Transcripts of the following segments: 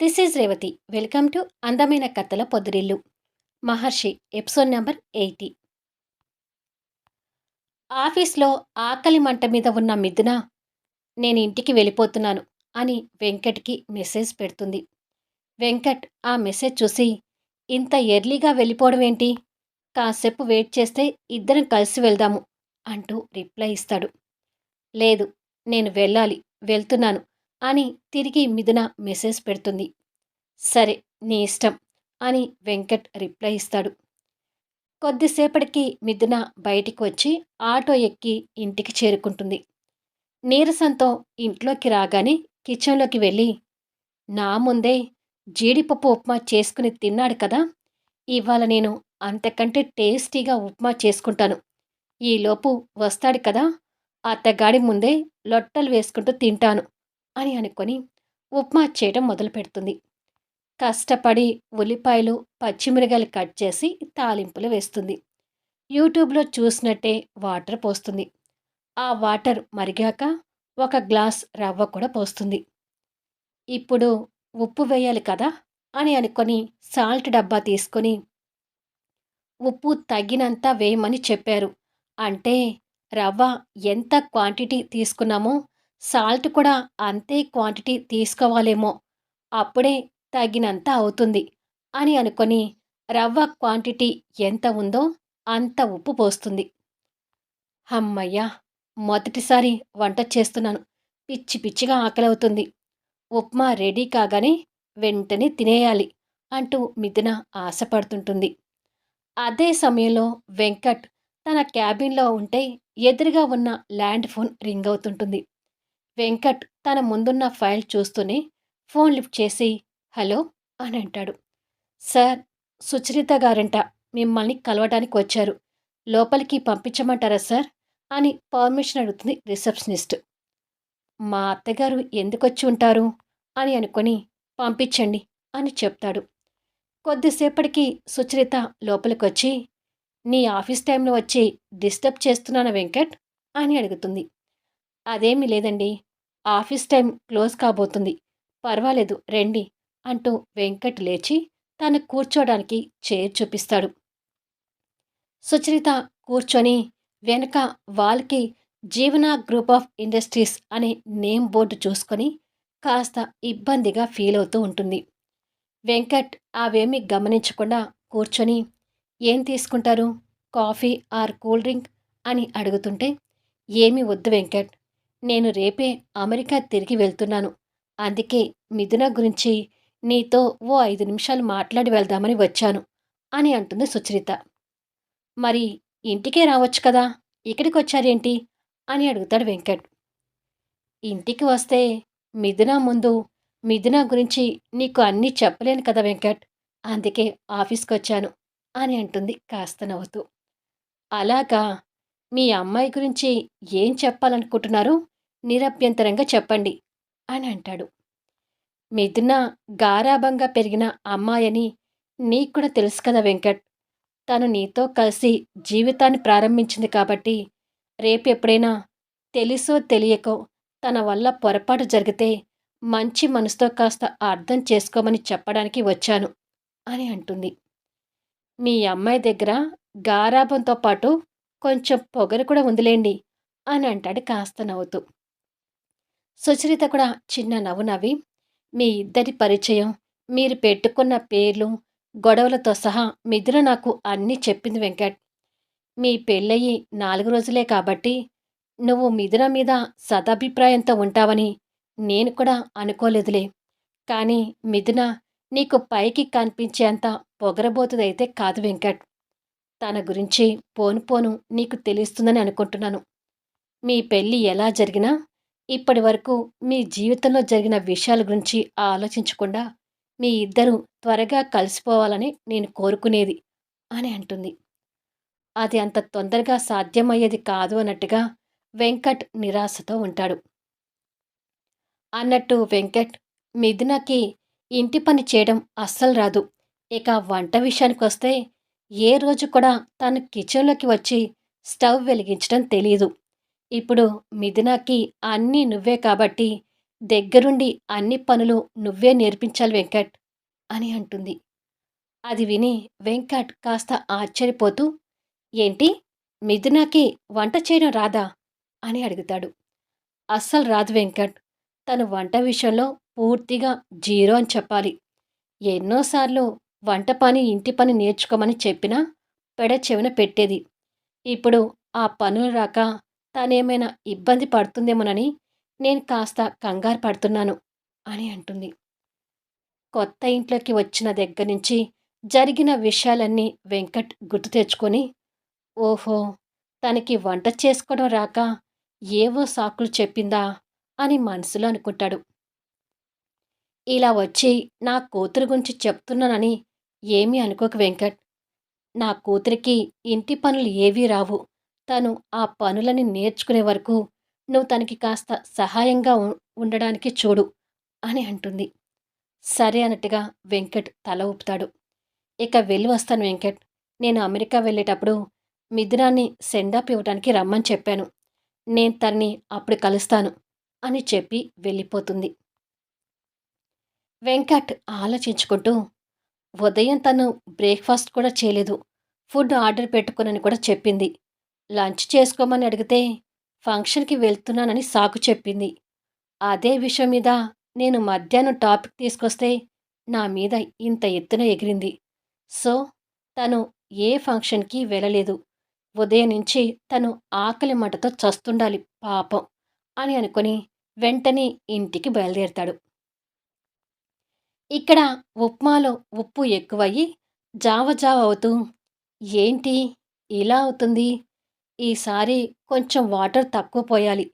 This is Revathi welcome to అందమైన కథల పొదిరిల్లు మహర్షి ఎపిసోడ్ నెంబర్ ఎయిటీ ఆఫీస్లో ఆకలి మంట మీద ఉన్న మిథున నేను ఇంటికి వెళ్ళిపోతున్నాను అని వెంకట్కి మెసేజ్ పెడుతుంది. వెంకట్ ఆ మెసేజ్ చూసి ఇంత ఎర్లీగా వెళ్ళిపోవడం ఏంటి? కాసేపు వెయిట్ చేస్తే ఇద్దరం కలిసి వెళ్దాము అంటూ రిప్లై ఇస్తాడు. లేదు నేను వెళ్ళాలి వెళ్తున్నాను. అని తిరిగి మిథున మెసేజ్ పెడుతుంది. సరే నీ ఇష్టం అని వెంకట్ రిప్లై ఇస్తాడు. కొద్దిసేపటికి మిథున బయటికి వచ్చి ఆటో ఎక్కి ఇంటికి చేరుకుంటుంది. నీరసంతో ఇంట్లోకి రాగానే కిచెన్లోకి వెళ్ళి నా ముందే జీడిపప్పు ఉప్మా చేసుకుని తిన్నాడు కదా ఇవాళ నేను అంతకంటే టేస్టీగా ఉప్మా చేసుకుంటాను. ఈలోపు వస్తాడు కదా అత్తగాడి ముందే లొట్టలు వేసుకుంటూ తింటాను. అని అనుకొని ఉప్మా చేయడం మొదలు పెడుతుంది. కష్టపడి ఉల్లిపాయలు పచ్చిమిరగాయలు కట్ చేసి తాలింపులు వేస్తుంది. యూట్యూబ్లో చూసినట్టే వాటర్ పోస్తుంది. ఆ వాటర్ మరిగాక ఒక గ్లాస్ రవ్వ కూడా పోస్తుంది. ఇప్పుడు ఉప్పు వేయాలి కదా అని అనుకొని సాల్ట్ డబ్బా తీసుకొని ఉప్పు తగినంత వేయమని చెప్పారు. అంటే రవ్వ ఎంత క్వాంటిటీ తీసుకున్నామో సాల్ట్ కూడా అంతే క్వాంటిటీ తీసుకోవాలేమో అప్పుడే తగినంత అవుతుంది అని అనుకొని రవ్వ క్వాంటిటీ ఎంత ఉందో అంత ఉప్పు పోస్తుంది. అమ్మయ్యా మొదటిసారి వంట చేస్తున్నాను. పిచ్చి పిచ్చిగా ఆకలవుతుంది. ఉప్మా రెడీ కాగానే వెంటనే తినేయాలి అంటూ మిథున ఆశపడుతుంటుంది. అదే సమయంలో వెంకట్ తన క్యాబిన్లో ఉంటే ఎదురుగా ఉన్న ల్యాండ్ ఫోన్ రింగ్ అవుతుంటుంది. వెంకట్ తన ముందున్న ఫైల్ చూస్తూనే ఫోన్ లిఫ్ట్ చేసి హలో అని అంటాడు. సార్ సుచరిత గారంట మిమ్మల్ని కలవడానికి వచ్చారు. లోపలికి పంపించమంటారా సార్? అని పర్మిషన్ అడుగుతుంది రిసెప్షనిస్ట్. మా అత్తగారు ఎందుకొచ్చి ఉంటారు? అని అనుకొని పంపించండి అని చెప్తాడు. కొద్దిసేపటికి సుచరిత లోపలికొచ్చి నీ ఆఫీస్ టైంలో వచ్చి డిస్టర్బ్ చేస్తున్నాను వెంకట్? అని అడుగుతుంది. అదేమీ లేదండి. ఆఫీస్ టైం క్లోజ్ కాబోతుంది. పర్వాలేదు రండి అంటూ వెంకట్ లేచి తను కూర్చోడానికి చైర్ చూపిస్తాడు. సుచరిత కూర్చొని వెనక వాల్కి జీవన గ్రూప్ ఆఫ్ ఇండస్ట్రీస్ అనే నేమ్ బోర్డు చూసుకొని కాస్త ఇబ్బందిగా ఫీల్ అవుతూ ఉంటుంది. వెంకట్ అవేమీ గమనించకుండా కూర్చొని ఏం తీసుకుంటారు? Coffee or cool drink? అని అడుగుతుంటే ఏమీ వద్దు వెంకట్ నేను రేపే అమెరికా తిరిగి వెళ్తున్నాను. అందుకే మిథున గురించి నీతో ఓ ఐదు నిమిషాలు మాట్లాడి వెళ్దామని వచ్చాను అని అంటుంది సుచరిత. మరి ఇంటికే రావచ్చు కదా? ఇక్కడికి వచ్చారేంటి అని అడుగుతాడు వెంకట్. ఇంటికి వస్తే మిథున ముందు మిథున గురించి నీకు అన్నీ చెప్పలేను కదా వెంకట్? అందుకే ఆఫీస్కి వచ్చాను అని అంటుంది కాస్త నవ్వుతూ. అలాగా మీ అమ్మాయి గురించి ఏం చెప్పాలనుకుంటున్నారు? నిరభ్యంతరంగా చెప్పండి అని అంటాడు. మిథున గారాభంగా పెరిగిన అమ్మాయని నీకు కూడా తెలుసు కదా వెంకట్. తను నీతో కలిసి జీవితాన్ని ప్రారంభించింది కాబట్టి రేపు ఎప్పుడైనా తెలుసో తెలియకో తన వల్ల పొరపాటు జరిగితే మంచి మనసుతో కాస్త అర్థం చేసుకోమని చెప్పడానికి వచ్చాను అని అంటుంది. మీ అమ్మాయి దగ్గర గారాభంతో పాటు కొంచెం పొగరు కూడా ఉందిలేండి అని అంటాడు కాస్త నవ్వుతూ. సుచరిత కూడా చిన్న నవ్వు నవ్వి మీ ఇద్దరి పరిచయం మీరు పెట్టుకున్న పేర్లు గొడవలతో సహా మిథున నాకు అన్నీ చెప్పింది వెంకట్. మీ పెళ్ళయి నాలుగు రోజులే కాబట్టి నువ్వు మిథున మీద సదాభిప్రాయంతో ఉంటావని నేను కూడా అనుకోలేదులే. కానీ మిథున నీకు పైకి కనిపించేంత పొగరబోతుదైతే కాదు వెంకట్. తన గురించి పోను పోను నీకు తెలుస్తుందని అనుకుంటున్నాను. మీ పెళ్ళి ఎలా జరిగినా ఇప్పటి వరకు మీ జీవితంలో జరిగిన విషయాల గురించి ఆలోచించకుండా మీ ఇద్దరు త్వరగా కలిసిపోవాలని నేను కోరుకునేది అని అంటుంది. అది అంత తొందరగా సాధ్యమయ్యేది కాదు అన్నట్టుగా వెంకట్ నిరాశతో ఉంటాడు. అన్నట్టు వెంకట్ మిథునకి ఇంటి పని చేయడం అస్సలు రాదు. ఇక వంట విషయానికి వస్తే ఏ రోజు కూడా తను కిచెన్లోకి వచ్చి స్టవ్ వెలిగించడం తెలియదు ఇప్పుడు మిథునాకి అన్నీ నువ్వే కాబట్టి దగ్గరుండి అన్ని పనులు నువ్వే నేర్పించాలి వెంకట్ అని అంటుంది. అది విని వెంకట్ కాస్త ఆశ్చర్యపోతూ ఏంటి? మిథునాకి వంట చేయడం రాదా? అని అడుగుతాడు. అస్సలు రాదు వెంకట్. తను వంట విషయంలో పూర్తిగా జీరో అని చెప్పాలి. ఎన్నోసార్లు వంట పని ఇంటి పని నేర్చుకోమని చెప్పినా పెడ చెవిన పెట్టేది. ఇప్పుడు ఆ పనులు రాక తనేమైనా ఇబ్బంది పడుతుందేమోనని నేను కాస్త కంగారు పడుతున్నాను అని అంటుంది. కొత్త ఇంట్లోకి వచ్చిన దగ్గర నుంచి జరిగిన విషయాలన్నీ వెంకట్ గుర్తు తెచ్చుకొని ఓహో తనకి వంట చేసుకోవడం రాక ఏవో సాకులు చెప్పిందా అని మనసులో అనుకుంటాడు. ఇలా వచ్చి నా కూతురు గురించి చెప్తున్నానని ఏమీ అనుకోక వెంకట్. నా కూతురికి ఇంటి పనులు ఏవీ రావు. తను ఆ పనులని నేర్చుకునే వరకు నువ్వు తనకి కాస్త సహాయంగా ఉండడానికి చూడు అని అంటుంది. సరే అన్నట్టుగా వెంకట్ తల ఊపుతాడు. ఇక వెళ్ళి వస్తాను వెంకట్. నేను అమెరికా వెళ్ళేటప్పుడు మిథునాన్ని సెండాప్ ఇవ్వడానికి రమ్మని చెప్పాను. నేను తన్ని అప్పుడు కలుస్తాను అని చెప్పి వెళ్ళిపోతుంది. వెంకట్ ఆలోచించుకుంటూ ఉదయం తను బ్రేక్ఫాస్ట్ కూడా చేయలేదు. ఫుడ్ ఆర్డర్ పెట్టుకునని కూడా చెప్పింది. లంచ్ చేసుకోమని అడిగితే ఫంక్షన్కి వెళ్తున్నానని సాకు చెప్పింది. అదే విషయం మీద నేను మధ్యాహ్నం టాపిక్ తీసుకొస్తే నా మీద ఇంత ఎత్తున ఎగిరింది. సో తను ఏ ఫంక్షన్కి వెళ్ళలేదు. ఉదయం నుంచి తను ఆకలి మంటతో చస్తుండాలి పాపం అని అనుకుని వెంటనే ఇంటికి బయలుదేరతాడు. ఇక్కడ ఉప్మాలో ఉప్పు ఎక్కువయ్యి జావ జావ అవుతూ ఏంటి? ఇలా అవుతుంది? ఈసారి కొంచెం వాటర్ తక్కువ పోయాలి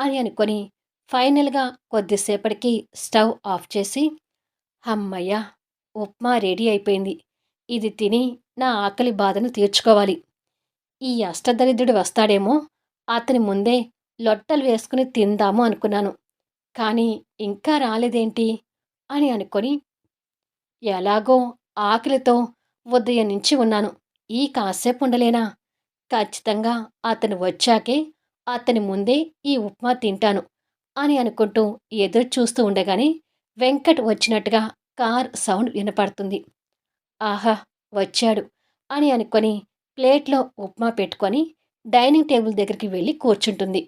అని అనుకొని ఫైనల్గా కొద్దిసేపటికి స్టవ్ ఆఫ్ చేసి అమ్మయ్య ఉప్మా రెడీ అయిపోయింది. ఇది తిని నా ఆకలి బాధను తీర్చుకోవాలి. ఈ అష్టదరిద్రుడు వస్తాడేమో అతని ముందే లొట్టలు వేసుకుని తిందాము అనుకున్నాను. కానీ ఇంకా రాలేదేంటి? అని అనుకొని ఎలాగో ఆకలితో ఉదయం నుంచి ఉన్నాను. ఈ కాసేపు ఉండలేనా? ఖచ్చితంగా అతను వచ్చాకే అతని ముందే ఈ ఉప్మా తింటాను అని అనుకుంటూ ఎదురు చూస్తూ ఉండగానే వెంకట్ వచ్చినట్టుగా కార్ సౌండ్ వినపడుతుంది. ఆహా వచ్చాడు అని అనుకొని ప్లేట్లో ఉప్మా పెట్టుకొని డైనింగ్ టేబుల్ దగ్గరికి వెళ్ళి కూర్చుంటుంది.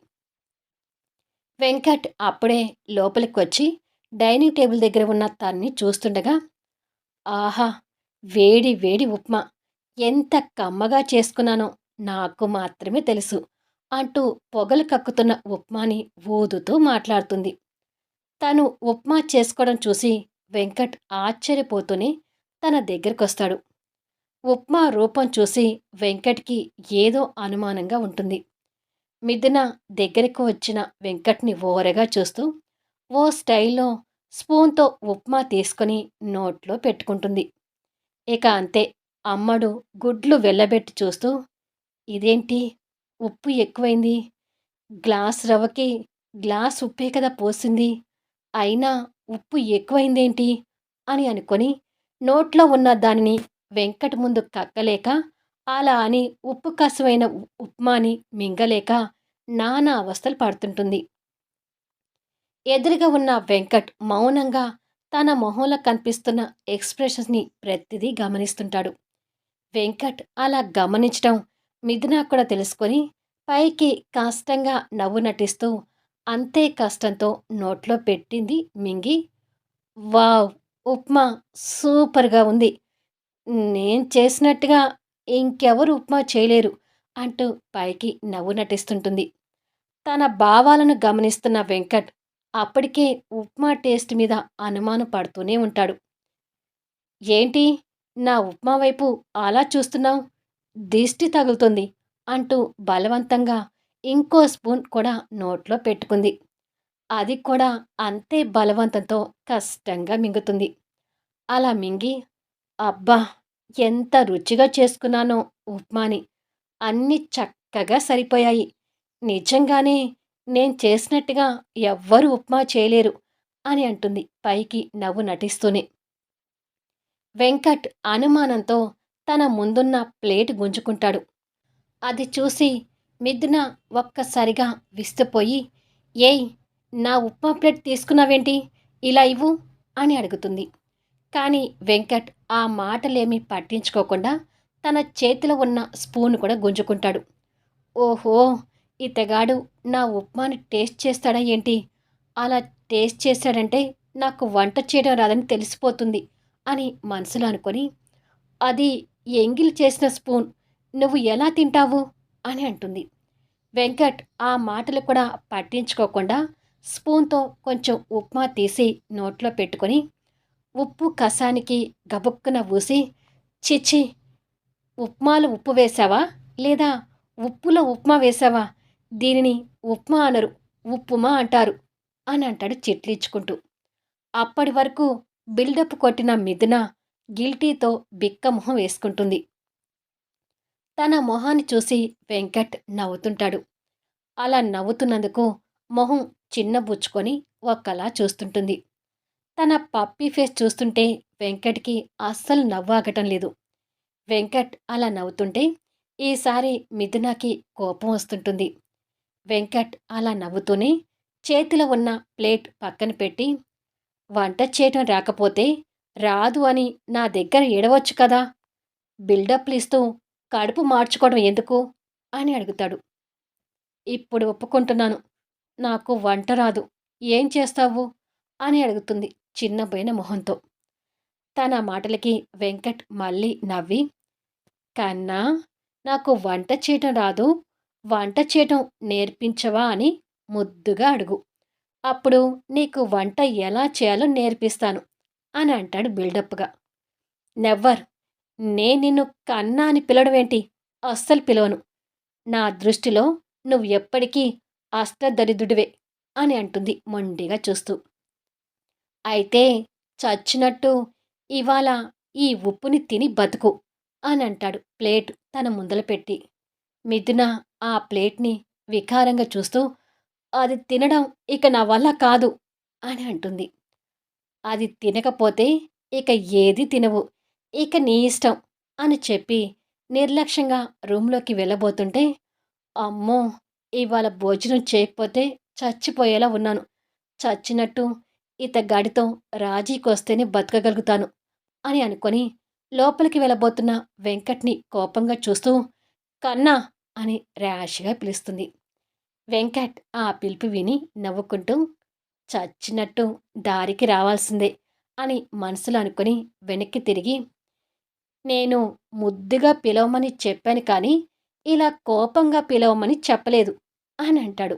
వెంకట్ అప్పుడే లోపలికి వచ్చి డైనింగ్ టేబుల్ దగ్గర ఉన్న తన్ని చూస్తుండగా ఆహా వేడి వేడి ఉప్మా. ఎంత కమ్మగా చేసుకున్నానో నాకు మాత్రమే తెలుసు అంటూ పొగలు కక్కుతున్న ఉప్మాని ఊదుతూ మాట్లాడుతుంది. తను ఉప్మా చేసుకోవడం చూసి వెంకట్ ఆశ్చర్యపోతూనే తన దగ్గరకొస్తాడు. ఉప్మా రూపం చూసి వెంకట్కి ఏదో అనుమానంగా ఉంటుంది. మిథున దగ్గరకు వచ్చిన వెంకట్ని ఓరగా చూస్తూ ఓ స్టైల్లో స్పూన్తో ఉప్మా తీసుకొని నోట్లో పెట్టుకుంటుంది. ఇక అంతే అమ్మడు గుడ్లు వెళ్ళబెట్టి చూస్తూ ఇదేంటి? ఉప్పు ఎక్కువైంది. గ్లాస్ రవ్వకి గ్లాస్ ఉప్పే కదా పోసింది. అయినా ఉప్పు ఎక్కువైందేంటి? అని అనుకొని నోట్లో ఉన్న దానిని వెంకట ముందు కక్కలేక అలా అని ఉప్పు కసువైన ఉప్మాని మింగలేక నానా అవస్థలు పడుతుంటుంది. ఎదురుగా ఉన్న వెంకట్ మౌనంగా తన మొహంలో కనిపిస్తున్న ఎక్స్ప్రెషన్స్ని ప్రతిదీ గమనిస్తుంటాడు. వెంకట్ అలా గమనించడం మిథునా కూడా తెలుసుకొని పైకి కష్టంగా నవ్వు నటిస్తూ అంతే కష్టంతో నోట్లో పెట్టింది మింగి వావ్ ఉప్మా సూపర్గా ఉంది. నేను చేసినట్టుగా ఇంకెవరు ఉప్మా చేయలేరు అంటూ పైకి నవ్వు నటిస్తుంటుంది. తన భావాలను గమనిస్తున్న వెంకట్ అప్పటికే ఉప్మా టేస్ట్ మీద అనుమానం పడుతూనే ఉంటాడు. ఏంటి నా ఉప్మా వైపు అలా చూస్తున్నావు? దిష్టి తగులుతుంది అంటూ బలవంతంగా ఇంకో స్పూన్ కూడా నోట్లో పెట్టుకుంది. అది కూడా అంతే బలవంతంతో కష్టంగా మింగుతుంది. అలా మింగి అబ్బా ఎంత రుచిగా చేసుకున్నానో ఉప్మాని. అన్నీ చక్కగా సరిపోయాయి. నిజంగానే నేను చేసినట్టుగా ఎవ్వరు ఉప్మా చేయలేరు అని అంటుంది పైకి నవ్వు నటిస్తూనే. వెంకట్ అనుమానంతో తన ముందున్న ప్లేట్ గుంజుకుంటాడు. అది చూసి మిథున ఒక్కసారిగా విస్తుపోయి ఏయ్ నా ఉప్మా ప్లేట్ తీసుకున్నావేంటి? ఇలా ఇవ్వు అని అడుగుతుంది. కానీ వెంకట్ ఆ మాటలేమీ పట్టించుకోకుండా తన చేతిలో ఉన్న స్పూన్ కూడా గుంజుకుంటాడు. ఓహో ఇతగాడు నా ఉప్మాని టేస్ట్ చేస్తాడా ఏంటి? అలా టేస్ట్ చేశాడంటే నాకు వంట చేయడం రాదని తెలిసిపోతుంది అని మనసులో అనుకొని అది ఎంగిల్ చేసిన స్పూన్ నువ్వు ఎలా తింటావు? అని అంటుంది. వెంకట్ ఆ మాటలు కూడా పట్టించుకోకుండా స్పూన్తో కొంచెం ఉప్మా తీసి నోట్లో పెట్టుకొని ఉప్పు కసానికి గబుక్కున ఊసి చిచ్చి ఉప్మాలు ఉప్పు వేసావా? లేదా ఉప్పులో ఉప్మా వేసావా? దీనిని ఉప్మా అనరు ఉప్పుమా అంటారు అని అంటాడు చిట్లించుకుంటూ. అప్పటి వరకు బిల్డప్ కొట్టిన మిథున గిల్టీతో బిక్క మొహం వేసుకుంటుంది. తన మొహాన్ని చూసి వెంకట్ నవ్వుతుంటాడు. అలా నవ్వుతున్నందుకు మొహం చిన్నబుచ్చుకొని ఒక్కలా చూస్తుంటుంది. తన పప్పీ ఫేస్ చూస్తుంటే వెంకట్కి అస్సలు నవ్వాగటం లేదు. వెంకట్ అలా నవ్వుతుంటే ఈసారి మిథునకి కోపం వస్తుంటుంది. వెంకట్ అలా నవ్వుతూనే చేతిలో ఉన్న ప్లేట్ పక్కన పెట్టి వంట చేయటం రాకపోతే రాదు అని నా దగ్గర ఏడవచ్చు కదా? బిల్డప్లు ఇస్తూ కడుపు మార్చుకోవడం ఎందుకు? అని అడుగుతాడు. ఇప్పుడు ఒప్పుకుంటున్నాను. నాకు వంట రాదు. ఏం చేస్తావు? అని అడుగుతుంది చిన్నబోయిన మొహంతో. తన మాటలకి వెంకట్ మళ్ళీ నవ్వి కన్నా నాకు వంట చేయటం రాదు. వంట చేయటం నేర్పించవా? అని ముద్దుగా అడుగు. అప్పుడు నీకు వంట ఎలా చేయాలో నేర్పిస్తాను. అని అంటాడు బిల్డప్గా. నెవ్వర్ నే నిన్ను కన్నా అని పిలవడమేంటి? అస్సలు పిలవను. నా దృష్టిలో నువ్వు ఎప్పటికీ అష్టదరిద్రుడివే అని అంటుంది మొండిగా చూస్తూ. అయితే చచ్చినట్టు ఇవాళ ఈ ఉప్పుని తిని బతుకు అని అంటాడు ప్లేట్ తన ముందల పెట్టి. మిథున ఆ ప్లేట్ని వికారంగా చూస్తూ అది తినడం ఇక నా వల్ల కాదు అని అంటుంది. అది తినకపోతే ఇక ఏది తినవు. ఇక నీ ఇష్టం అని చెప్పి నిర్లక్ష్యంగా రూమ్లోకి వెళ్ళబోతుంటే అమ్మో! ఇవాళ భోజనం చేయకపోతే చచ్చిపోయేలా ఉన్నాను. చచ్చినట్టు ఇత గడితో రాజీకొస్తేనే బతకగలుగుతాను అని అనుకొని లోపలికి వెళ్ళబోతున్న వెంకట్ని కోపంగా చూస్తూ కన్నా అని ర్యాష్గా పిలుస్తుంది. వెంకట్ ఆ పిలుపు విని నవ్వుకుంటూ చచ్చినట్టు దారికి రావాల్సిందే అని మనసులో అనుకుని వెనక్కి తిరిగి నేను ముద్దుగా పిలవమని చెప్పాను కానీ ఇలా కోపంగా పిలవమని చెప్పలేదు అని అంటాడు.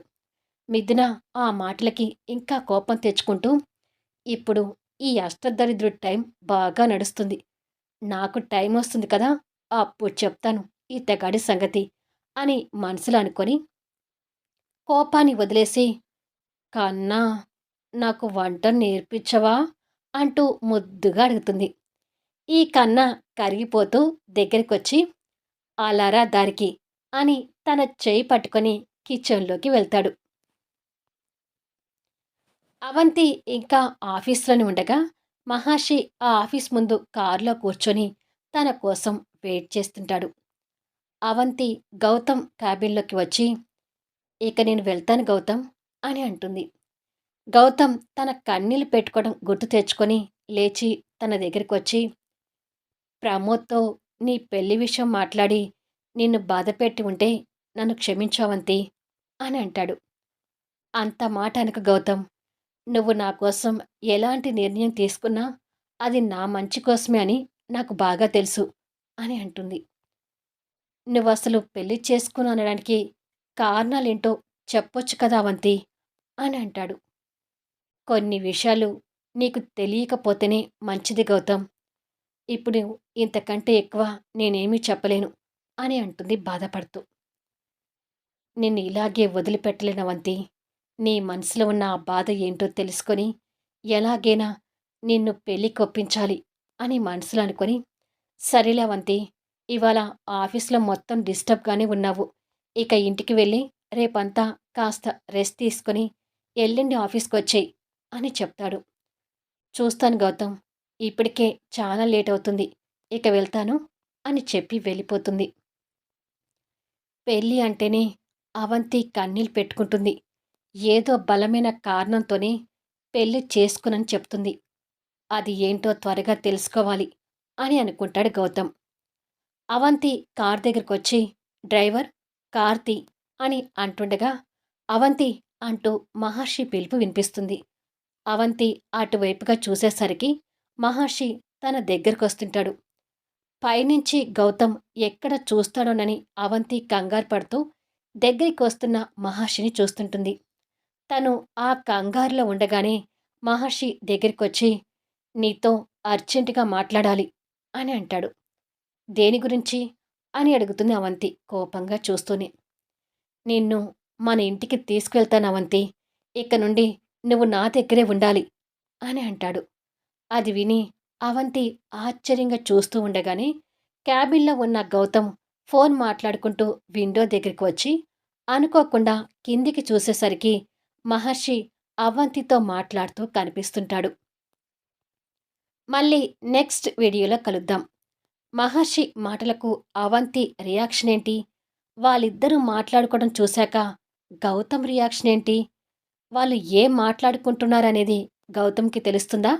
మిథున ఆ మాటలకి ఇంకా కోపం తెచ్చుకుంటూ ఇప్పుడు ఈ అష్టదరిద్రుడి టైం బాగా నడుస్తుంది. నాకు టైం వస్తుంది కదా అప్పుడు చెప్తాను ఈ తెగాడి సంగతి అని మనసులో అనుకొని కోపాన్ని వదిలేసి కన్నా నాకు వంట నేర్పించవా? అంటూ ముద్దుగా అడుగుతుంది. ఈ కన్న కరిగిపోతూ దగ్గరికొచ్చి అలారా దారికి అని తన చేయి పట్టుకొని కిచెన్లోకి వెళ్తాడు. అవంతి ఇంకా ఆఫీస్లోనే ఉండగా మహర్షి ఆ ఆఫీస్ ముందు కారులో కూర్చొని తన కోసం వెయిట్ చేస్తుంటాడు. అవంతి గౌతమ్ క్యాబిన్లోకి వచ్చి ఇక నేను వెళ్తాను గౌతమ్ అని అంటుంది. గౌతమ్ తన కన్నీళ్ళు పెట్టుకోవడం గుర్తు తెచ్చుకొని లేచి తన దగ్గరికి వచ్చి ప్రమోద్తో నీ పెళ్ళి విషయం మాట్లాడి నిన్ను బాధపెట్టి ఉంటే నన్ను క్షమించావంతి అని అంటాడు. అంత మాట అనక గౌతమ్ నువ్వు నా కోసం ఎలాంటి నిర్ణయం తీసుకున్నా అది నా మంచి కోసమే అని నాకు బాగా తెలుసు అని అంటుంది. నువ్వు అసలు పెళ్ళి చేసుకుని అనడానికి కారణాలేంటో చెప్పొచ్చు కదా అవంతి అని అంటాడు. కొన్ని విషయాలు నీకు తెలియకపోతేనే మంచిది గౌతమ్. ఇప్పుడు ఇంతకంటే ఎక్కువ నేనేమీ చెప్పలేను అని అంటుంది బాధపడుతూ. నిన్ను ఇలాగే వదిలిపెట్టలేనవంతి నీ మనసులో ఉన్న ఆ బాధ ఏంటో తెలుసుకొని ఎలాగైనా నిన్ను పెళ్ళి కొప్పించాలి అని మనసులో అనుకొని సరేలేవంతి ఇవాళ ఆఫీస్లో మొత్తం డిస్టర్బ్గానే ఉన్నావు. ఇక ఇంటికి వెళ్ళి రేపంతా కాస్త రెస్ట్ తీసుకొని ఎల్లుండి ఆఫీస్కి వచ్చేయి. అని చెప్తాడు. చూస్తాను గౌతమ్ ఇప్పటికే చాలా లేట్ అవుతుంది ఇక వెళ్తాను అని చెప్పి వెళ్ళిపోతుంది. పెళ్ళి అంటేనే అవంతి కన్నీళ్ళు పెట్టుకుంటుంది. ఏదో బలమైన కారణంతోనే పెళ్ళి చేసుకునని చెప్తుంది. అది ఏంటో త్వరగా తెలుసుకోవాలి అని అనుకుంటాడు గౌతమ్. అవంతి కార్ దగ్గరకొచ్చి డ్రైవర్ కార్తీ అని అంటుండగా అవంతి అంటూ మహర్షి పిలుపు వినిపిస్తుంది. అవంతి అటువైపుగా చూసేసరికి మహర్షి తన దగ్గరకొస్తుంటాడు. పైనుంచి గౌతమ్ ఎక్కడ చూస్తాడోనని అవంతి కంగారు పడుతూ దగ్గరికి వస్తున్న మహర్షిని చూస్తుంటుంది. తను ఆ కంగారులో ఉండగానే మహర్షి దగ్గరికొచ్చి నీతో అర్జెంటుగా మాట్లాడాలి అని అంటాడు. దేని గురించి? అని అడుగుతుంది అవంతి కోపంగా చూస్తూనే. నిన్ను మన ఇంటికి తీసుకువెళ్తాను అవంతి. ఇక నుండి నువ్వు నా దగ్గరే ఉండాలి అని అంటాడు. అది విని అవంతి ఆశ్చర్యంగా చూస్తూ ఉండగానే క్యాబిన్లో ఉన్న గౌతమ్ ఫోన్ మాట్లాడుకుంటూ విండో దగ్గరికి వచ్చి అనుకోకుండా కిందికి చూసేసరికి మహర్షి అవంతితో మాట్లాడుతూ కనిపిస్తుంటాడు. మళ్ళీ నెక్స్ట్ వీడియోలో కలుద్దాం. మహర్షి మాటలకు అవంతి రియాక్షన్ ఏంటి? వాళ్ళిద్దరూ మాట్లాడుకోవడం చూశాక గౌతమ్ రియాక్షన్ ఏంటి? వాళ్ళు ఏం మాట్లాడుకుంటున్నారనేది గౌతమ్కి తెలుస్తుందా?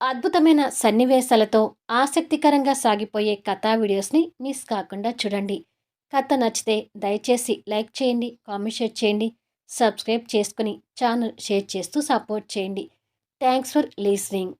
అద్భుతమైన సన్నివేశాలతో ఆసక్తికరంగా సాగిపోయే కథా వీడియోస్ని మిస్ కాకుండా చూడండి. కథ నచ్చితే దయచేసి లైక్ చేయండి కామెంట్ షేర్ చేయండి సబ్స్క్రైబ్ చేసుకుని ఛానల్ షేర్ చేస్తూ సపోర్ట్ చేయండి. Thanks for listening.